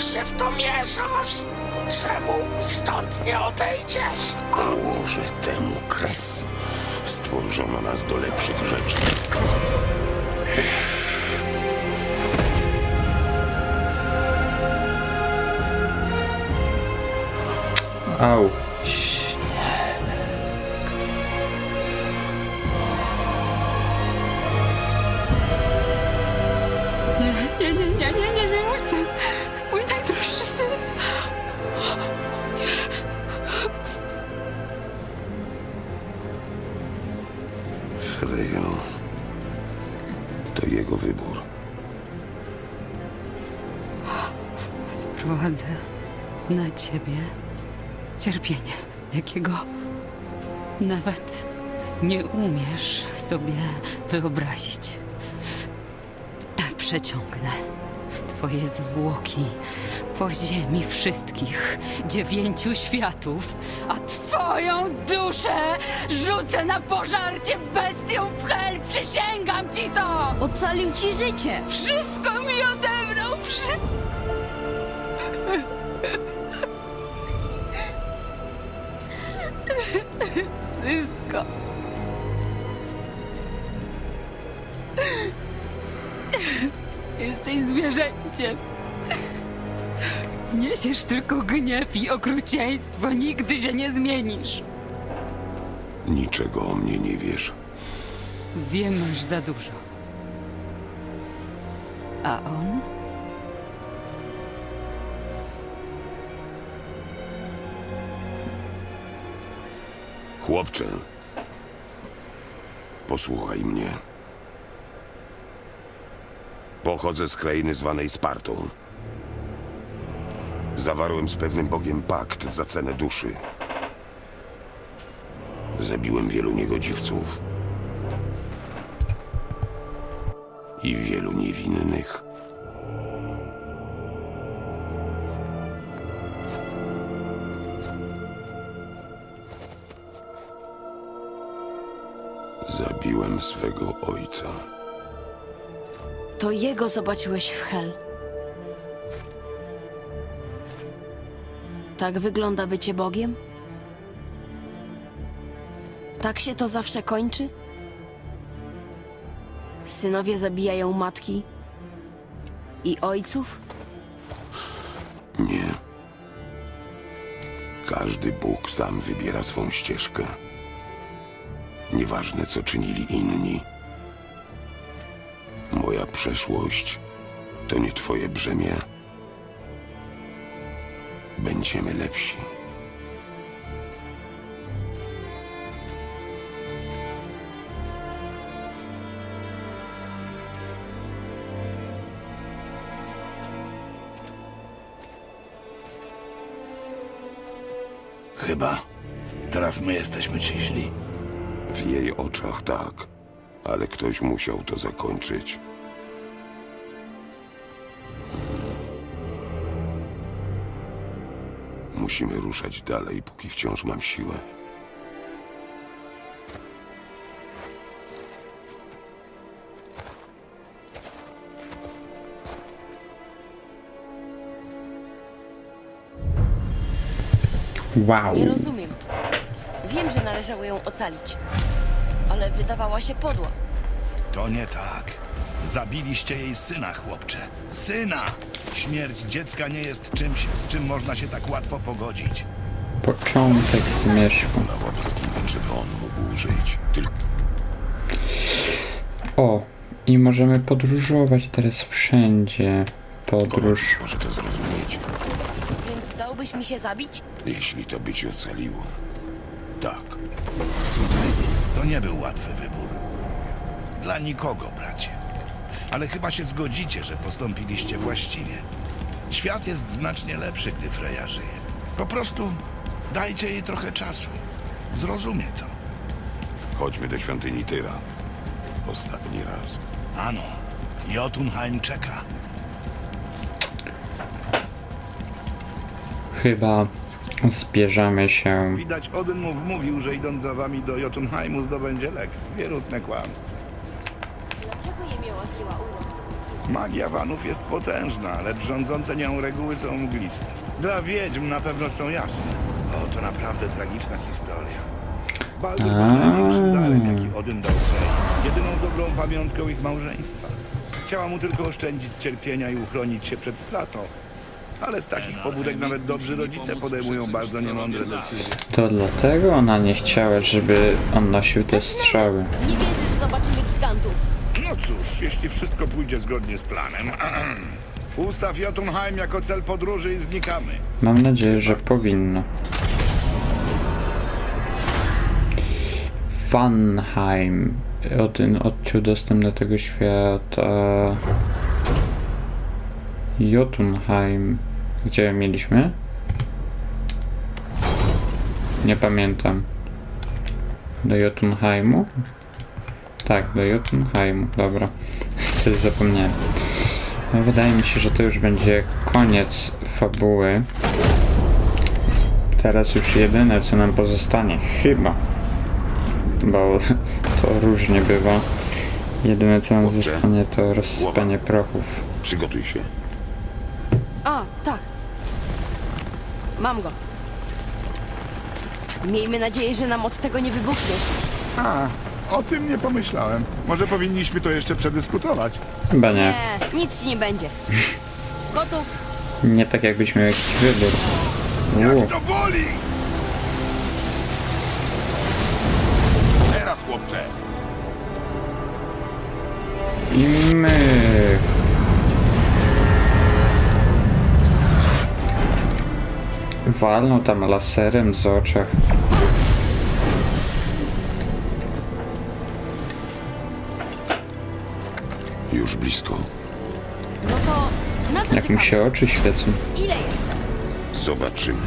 się w to mieszasz? Czemu stąd nie odejdziesz? Położę temu kres. Stworzono nas do lepszych rzeczy. Au. To jego wybór. Sprowadzę na ciebie cierpienie, jakiego nawet nie umiesz sobie wyobrazić. Przeciągnę twoje zwłoki po ziemi wszystkich dziewięciu światów, a twoją duszę rzucę na pożarcie bestią w hel. Przysięgam ci to! Ocalił ci życie! Wszystko mi odebrał! Wszystko! Wszystko! Jesteś zwierzęciem! Niesiesz tylko gniew i okrucieństwo, nigdy się nie zmienisz! Niczego o mnie nie wiesz. Wiem, masz za dużo. A on? Chłopcze. Posłuchaj mnie. Pochodzę z krainy zwanej Spartą. Zawarłem z pewnym bogiem pakt za cenę duszy. Zabiłem wielu niegodziwców. I wielu niewinnych. Zabiłem swego ojca. To jego zobaczyłeś w Hel. Tak wygląda bycie Bogiem? Tak się to zawsze kończy? Synowie zabijają matki i ojców? Nie. Każdy Bóg sam wybiera swą ścieżkę. Nieważne, co czynili inni. Moja przeszłość to nie twoje brzemię. Będziemy lepsi. Chyba. Teraz my jesteśmy ci źli. W jej oczach tak, ale ktoś musiał to zakończyć. Musimy ruszać dalej, póki wciąż mam siłę. Wow. Nie rozumiem. Wiem, że należało ją ocalić, ale wydawała się podła. To nie tak. Zabiliście jej syna, chłopcze. Syna! Śmierć dziecka nie jest czymś, z czym można się tak łatwo pogodzić. Początek zmierzchu. Zginąć, żeby on mógł żyć. Tylko O, i możemy podróżować teraz wszędzie. Podróż. Może to zrozumieć, Więc dałbyś mi się zabić? jeśli to by cię ocaliło. Tak. Słuchaj, to nie był łatwy wybór. Dla nikogo, bracie. Ale chyba się zgodzicie, że postąpiliście właściwie. Świat jest znacznie lepszy, gdy Freja żyje. Po prostu dajcie jej trochę czasu. Zrozumie to. Chodźmy do świątyni Tyra. Ostatni raz. Ano, Jotunheim czeka. Chyba zbierzemy się. Widać, Odyn mu wmówił, że idąc za wami do Jotunheimu zdobędzie lek. Wierutne kłamstwo. Urok? Magia Wanów jest potężna, lecz rządzące nią reguły są mgliste. Dla wiedźm na pewno są jasne. O, to naprawdę tragiczna historia. Baldur był A. największym darem, jaki Odyn dał Frey. Jedyną dobrą pamiątką ich małżeństwa. Chciała mu tylko oszczędzić cierpienia i uchronić się przed stratą. Ale z takich pobudek nawet dobrzy rodzice podejmują bardzo niemądre decyzje. To dlatego ona nie chciała, żeby on nosił te strzały. Nie wierzysz, że zobaczymy gigantów. Cóż, jeśli wszystko pójdzie zgodnie z planem. Ustaw Jotunheim jako cel podróży i znikamy. Mam nadzieję, że powinno. Vanheim. Odyn odciął dostęp do tego świata. Jotunheim. Gdzie mieliśmy? Nie pamiętam. Do Jotunheimu? Tak, do Jotunheimu, dobra. Coś zapomniałem. No, wydaje mi się, że to już będzie koniec fabuły. Teraz już jedyne, co nam pozostanie, chyba, bo to różnie bywa. Jedyne, co nam Chłopcze. zostanie, to rozsypanie prochów. Przygotuj się. A, tak. Mam go. Miejmy nadzieję, że nam od tego nie wybuchniesz. A, o tym nie pomyślałem. Może powinniśmy to jeszcze przedyskutować. Chyba nie. Nie, nic ci nie będzie. Gotów. Nie tak, jakbyś miał jakiś wybór. Uuu, To boli! Teraz, chłopcze! I my. Walną tam laserem z oczach. Już blisko. No to na co Jak mu czekamy? się oczy świecą. Ile jeszcze? Zobaczymy.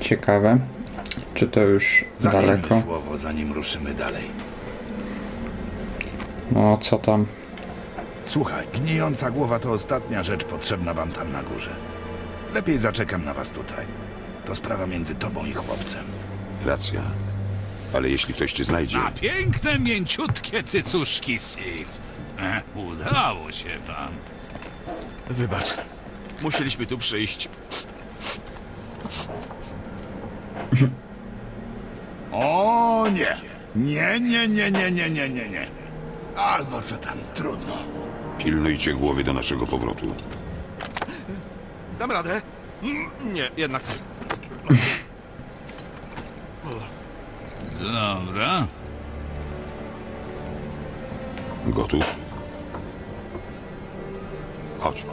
Ciekawe. Czy to już Zajmij daleko? słowo, zanim ruszymy dalej. No co tam? Słuchaj, gnijąca głowa to ostatnia rzecz potrzebna wam tam na górze. Lepiej zaczekam na was tutaj. To sprawa między tobą i chłopcem. Racja. Ale jeśli ktoś cię znajdzie, A piękne, mięciutkie cycuszki, Sif. E, udało się wam. Wybacz. Musieliśmy tu przyjść. O nie! Nie, nie, nie, nie, nie, nie, nie, nie. Albo co tam, trudno. pilnujcie głowy do naszego powrotu. Dam radę? Mm, Nie, jednak nie. Dobra. Gotów? Chodź.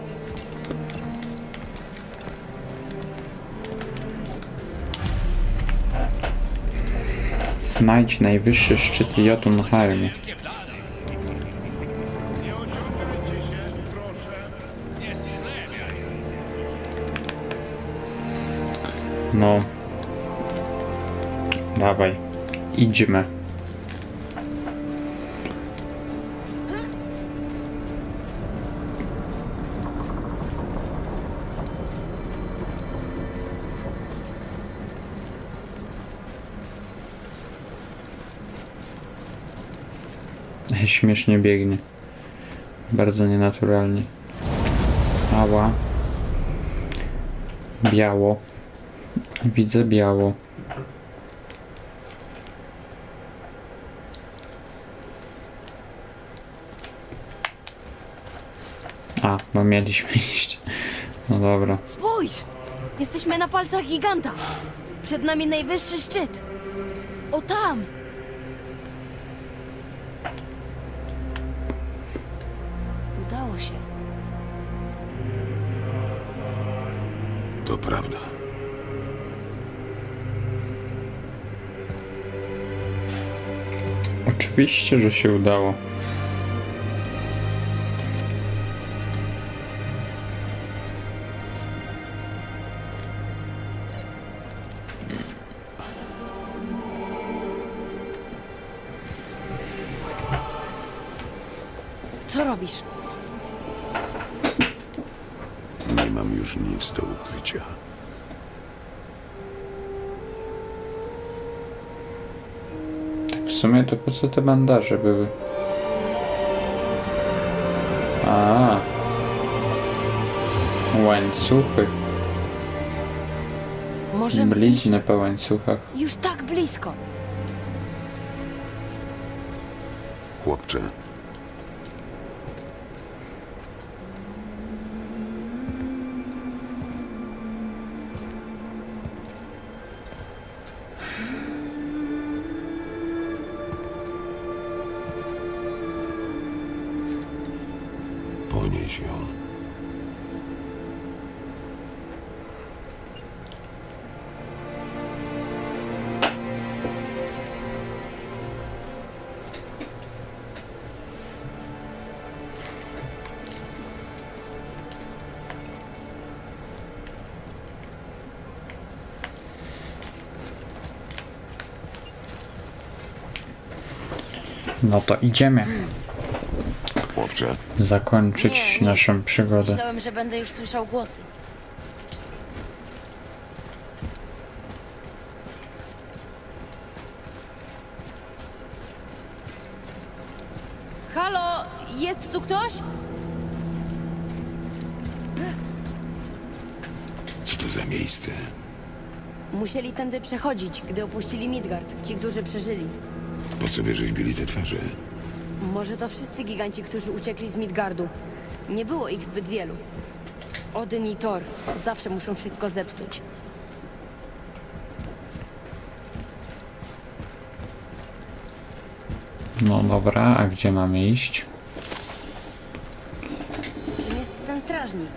Znajdź najwyższy szczyt plany. Nie ociągajcie się, proszę. No. Dawaj. Idźmy. Śmiesznie biegnie. Bardzo nienaturalnie. Ała. Biało. Widzę biało. A, bo mieliśmy iść. No dobra. Spójrz! Jesteśmy na palcach giganta. Przed nami najwyższy szczyt. O tam! Udało się. To prawda. Oczywiście, że się udało. Nie mam już nic do ukrycia. W sumie to po co te bandaże były? A. Łańcuchy. Możemy Blizny iść po łańcuchach. już tak blisko. Chłopcze, ją. No to idziemy Chłopcze, zakończyć Nie, nic. naszą przygodę. Myślałem, że będę już słyszał głosy. Halo, jest tu ktoś? co to za miejsce? Musieli tędy przechodzić, gdy opuścili Midgard, ci, którzy przeżyli. Po co wyrzeźbili te twarze? Może to wszyscy giganci, którzy uciekli z Midgardu. Nie było ich zbyt wielu. Odyn i Thor zawsze muszą wszystko zepsuć. No dobra, a gdzie mamy iść? Kim jest ten strażnik?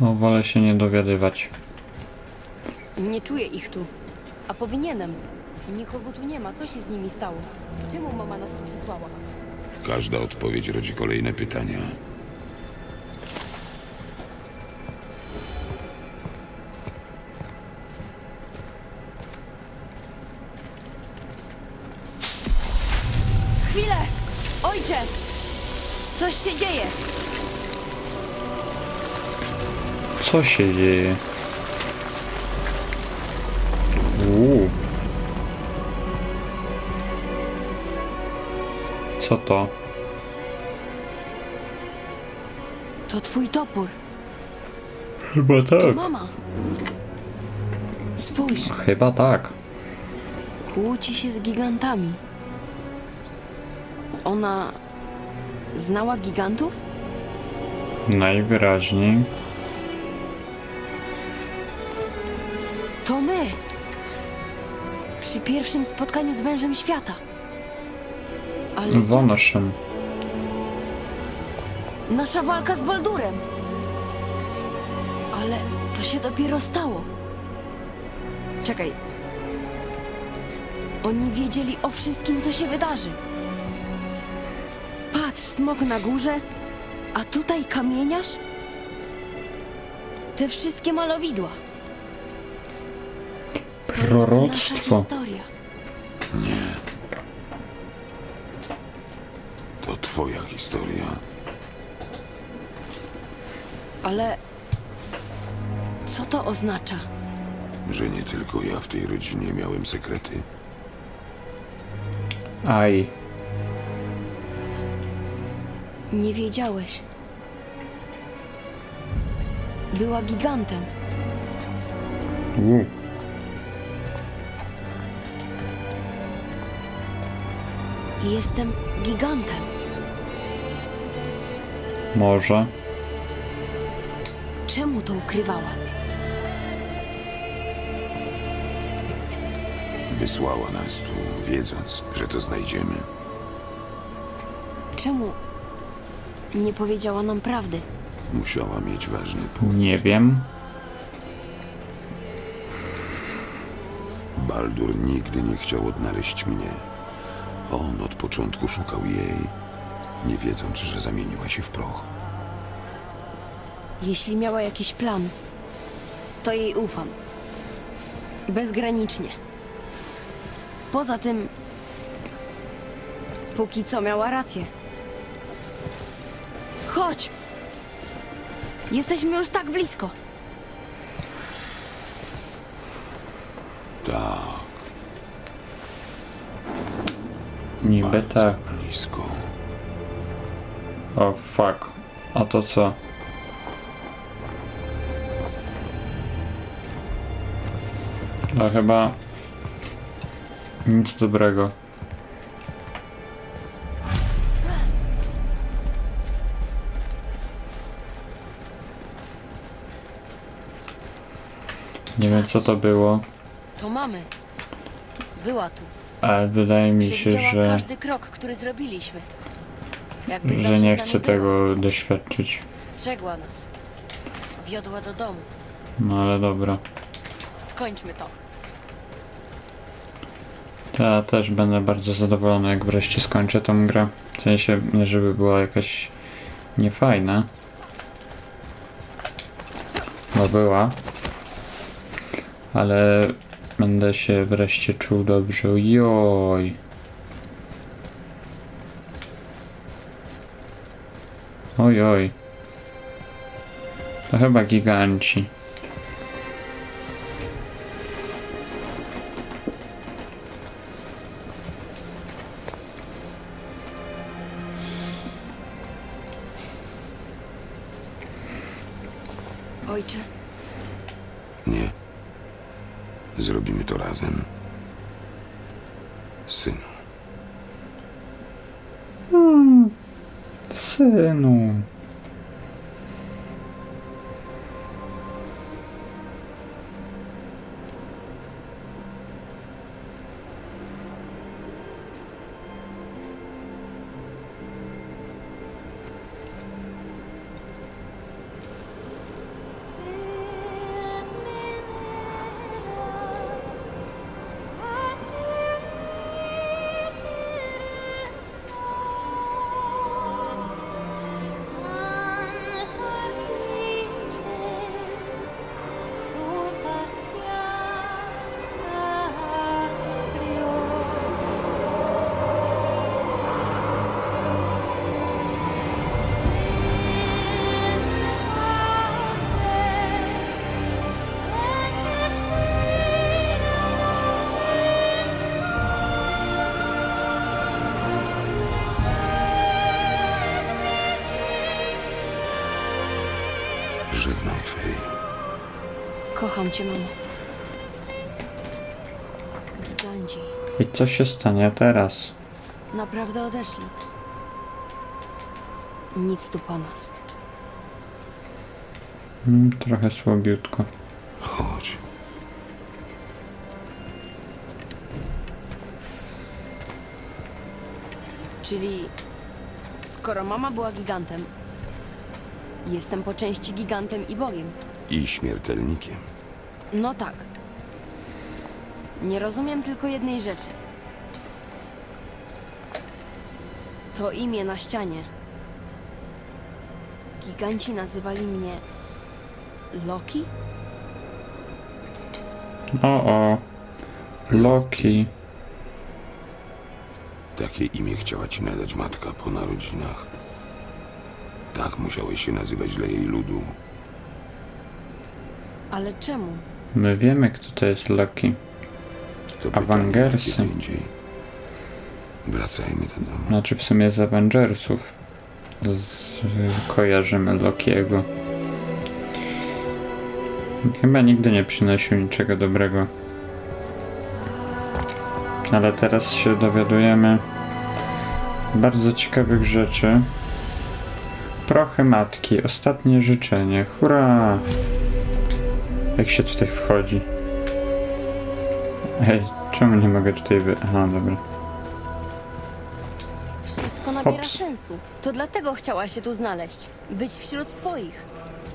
No wolę się nie dowiadywać. Nie czuję ich tu. A powinienem. Nikogo tu nie ma. Co się z nimi stało? Czemu mama nas tu przysłała? Każda odpowiedź rodzi kolejne pytania. Chwilę! Ojcze! Coś się dzieje! Co się dzieje? Co to? To twój topór. Chyba To tak. mama. Spójrz, Chyba tak. kłóci się z gigantami. Ona znała gigantów? Najwyraźniej. To my! Przy pierwszym spotkaniu z wężem świata. Ale Wonoszem. nasza walka z Baldurem. Ale to się dopiero stało. Czekaj. Oni wiedzieli o wszystkim, co się wydarzy. Patrz, smok na górze, a tutaj kamieniarz. Te wszystkie malowidła. To jest nasza Proroctwo. historia. Nie. Twoja historia. Ale co to oznacza? Że nie tylko ja w tej rodzinie miałem sekrety. Aj. Nie wiedziałeś. Była gigantem. Uuu. Jestem gigantem. Może. Czemu to ukrywała? Wysłała nas tu, wiedząc, że to znajdziemy. Czemu nie powiedziała nam prawdy? Musiała mieć ważny powód. Nie wiem. Baldur nigdy nie chciał odnaleźć mnie. On od początku szukał jej, nie wiedząc, że zamieniła się w proch. Jeśli miała jakiś plan, to jej ufam. Bezgranicznie. Poza tym, póki co miała rację. Chodź! Jesteśmy już tak blisko. Tak, Niby Bardzo tak. blisko. O fuck. A to co? No chyba... Nic dobrego. Nie wiem co to było, To mamy. Była tu. ale wydaje mi się, że, każdy krok, który zrobiliśmy. Jakby że nie nami chcę była. tego doświadczyć. Strzegła nas. Wiodła do domu. No ale dobra. Skończmy to. To ja też będę bardzo zadowolony, jak wreszcie skończę tą grę. W sensie, nie żeby była jakaś niefajna. Bo była. Ale będę się wreszcie czuł dobrze. Joj. Oj. To chyba giganci. Kocham cię, mamo. Giganci I co się stanie teraz? naprawdę odeszli. Nic tu po nas. Mm, trochę słabiutko. Chodź. Czyli skoro mama była gigantem, jestem po części gigantem i bogiem. I śmiertelnikiem. No tak. Nie rozumiem tylko jednej rzeczy. To imię na ścianie. Giganci nazywali mnie Loki? O, o. Loki. Takie imię chciała ci nadać matka po narodzinach. Tak musiałeś się nazywać dla jej ludu. Ale czemu? My wiemy, kto to jest Loki. To Awangersy. Wracajmy do domu. Znaczy w sumie z Avengersów. Z, kojarzymy Lokiego. Chyba nigdy nie przynosił niczego dobrego. Ale teraz się dowiadujemy bardzo ciekawych rzeczy. Prochy matki, ostatnie życzenie. Hurra! Jak się tutaj wchodzi? Ej, czemu nie mogę tutaj wy... Aha, dobra. Wszystko nabiera Hops. sensu. To dlatego chciała się tu znaleźć. Być wśród swoich.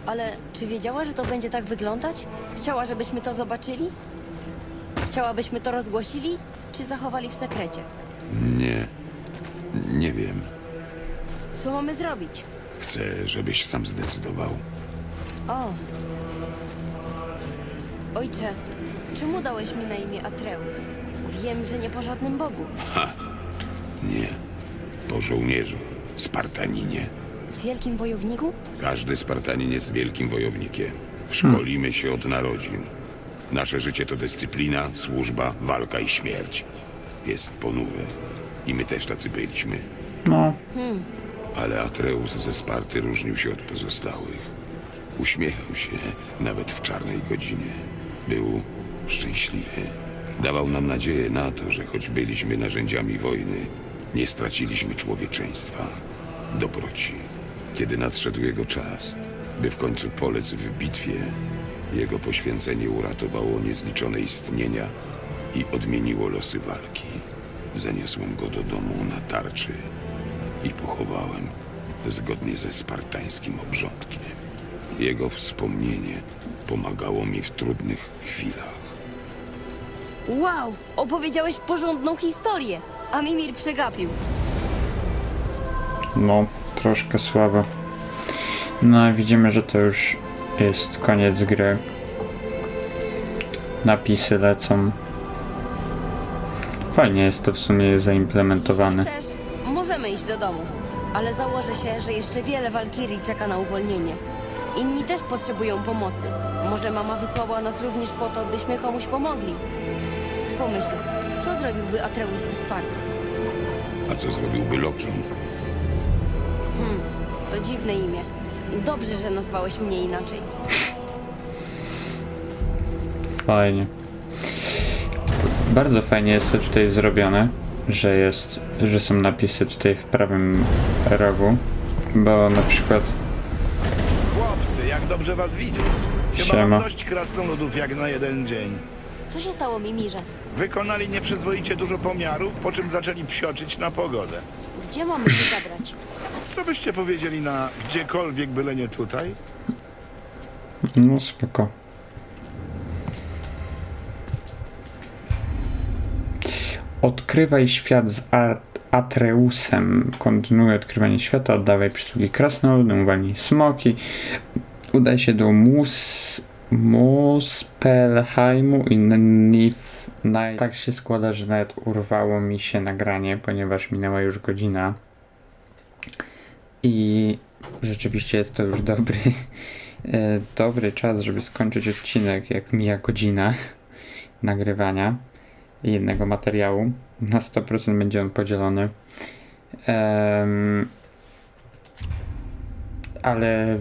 Ale czy wiedziała, że to będzie tak wyglądać? Chciała, żebyśmy to zobaczyli? Chciałabyśmy to rozgłosili? Czy zachowali w sekrecie? Nie. Nie wiem. Co mamy zrobić? Chcę, żebyś sam zdecydował. O! Ojcze, czemu dałeś mi na imię Atreus? Wiem, że nie po żadnym bogu. Nie. Po żołnierzu. Spartaninie. Wielkim wojowniku? Każdy Spartanin jest wielkim wojownikiem. Szkolimy się od narodzin. Nasze życie to dyscyplina, służba, walka i śmierć. Jest ponure. I my też tacy byliśmy. No, Ale Atreus ze Sparty różnił się od pozostałych. Uśmiechał się, nawet w czarnej godzinie. Był szczęśliwy. Dawał nam nadzieję na to, że choć byliśmy narzędziami wojny, nie straciliśmy człowieczeństwa, dobroci. Kiedy nadszedł jego czas, by w końcu polec w bitwie, jego poświęcenie uratowało niezliczone istnienia i odmieniło losy walki. Zaniosłem go do domu na tarczy i pochowałem zgodnie ze spartańskim obrządkiem. Jego wspomnienie pomagało mi w trudnych chwilach. Wow, opowiedziałeś porządną historię, a Mimir przegapił. no, troszkę słabo. No, widzimy, że to już jest koniec gry. Napisy lecą. Fajnie jest to w sumie zaimplementowane. Chcesz? Możemy iść do domu. Ale założę się, że jeszcze wiele walkirii czeka na uwolnienie. Inni też potrzebują pomocy. Może mama wysłała nas również po to, byśmy komuś pomogli. Pomyśl, co zrobiłby Atreus ze Sparty? A co zrobiłby Loki? To dziwne imię. Dobrze, że nazwałeś mnie inaczej. Fajnie. Bardzo fajnie jest to tutaj zrobione, że jest, że są napisy tutaj w prawym rogu, bo na przykład dobrze was widzieć. Chyba Siema. mam dość krasnoludów jak na jeden dzień. Co się stało, Mimirze? Wykonali nieprzyzwoicie dużo pomiarów, po czym zaczęli psioczyć na pogodę. Gdzie mamy się zabrać? Co byście powiedzieli na gdziekolwiek, byle nie tutaj? No spoko. Odkrywaj świat z Ar- Atreusem. Kontynuuj odkrywanie świata, oddawaj przysługi krasnoludom, uwalnij smoki. Udaj się do Mus... Muspelheimu i Nif... Tak się składa, że nawet urwało mi się nagranie, ponieważ minęła już godzina. I rzeczywiście jest to już dobry, e, dobry czas, żeby skończyć odcinek, jak mija godzina nagrywania jednego materiału. Na 100% będzie on podzielony. Em, ale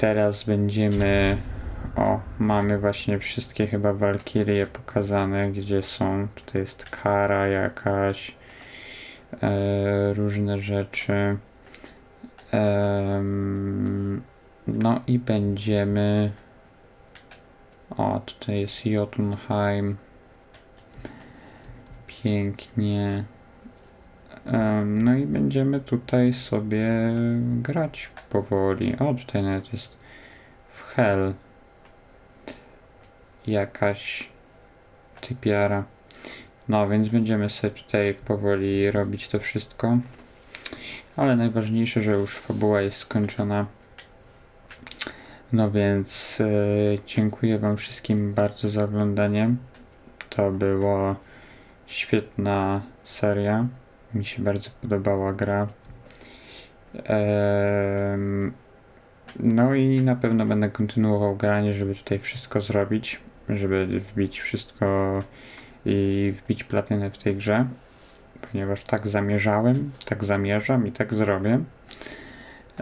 teraz będziemy. O, mamy właśnie wszystkie chyba walkirie pokazane, gdzie są. Tutaj jest kara jakaś, e, różne rzeczy. Em, no i będziemy. O, tutaj jest Jotunheim. Pięknie. No i będziemy tutaj sobie grać powoli. O, tutaj nawet jest w Hell jakaś typiara. No, więc będziemy sobie tutaj powoli robić to wszystko. Ale najważniejsze, że już fabuła jest skończona. No więc e, dziękuję Wam wszystkim bardzo za oglądanie. To było świetna seria. Mi się bardzo podobała gra. No i na pewno będę kontynuował granie, żeby tutaj wszystko zrobić, żeby wbić wszystko i wbić platynę w tej grze, ponieważ tak zamierzałem, tak zamierzam i tak zrobię.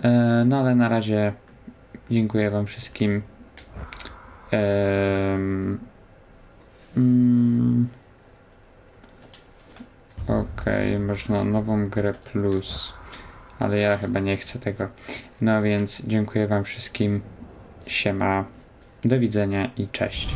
E, No ale na razie dziękuję Wam wszystkim. Em, mm, Okej, można nową grę plus, ale ja chyba nie chcę tego. No więc dziękuję Wam wszystkim. Siema, do widzenia i cześć.